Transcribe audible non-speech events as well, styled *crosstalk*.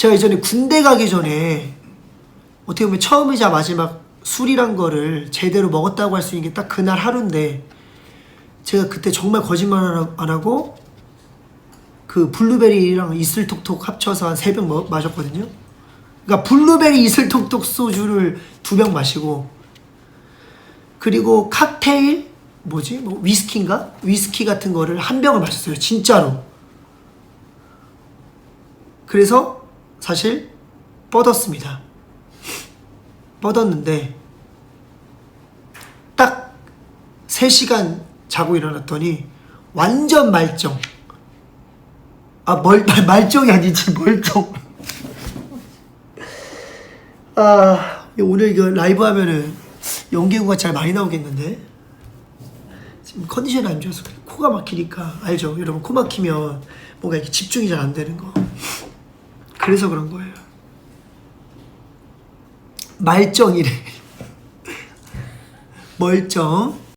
제가 예전에 군대 가기 전에 어떻게 보면 처음이자 마지막 술이란 거를 제대로 먹었다고 할 수 있는 게 딱 그날 하루인데 제가 그때 정말 거짓말 안 하고 그 블루베리랑 이슬톡톡 합쳐서 한 세 병 마셨거든요. 그러니까 블루베리 이슬톡톡 소주를 두 병 마시고 그리고 칵테일 뭐지? 뭐 위스키인가? 위스키 같은 거를 한 병을 마셨어요 진짜로. 그래서 사실 뻗었습니다. 뻗었는데 딱 3시간 자고 일어났더니 완전 말정 아 멀, 말- 말정이 아니지 멀정 아 오늘 이거 라이브 하면은 연계구가 잘 많이 나오겠는데? 지금 컨디션이 안 좋아서. 코가 막히니까. 알죠? 여러분 코 막히면 뭔가 이렇게 집중이 잘 안 되는 거 그래서 그런 거예요. 말정이래. *laughs* 멀정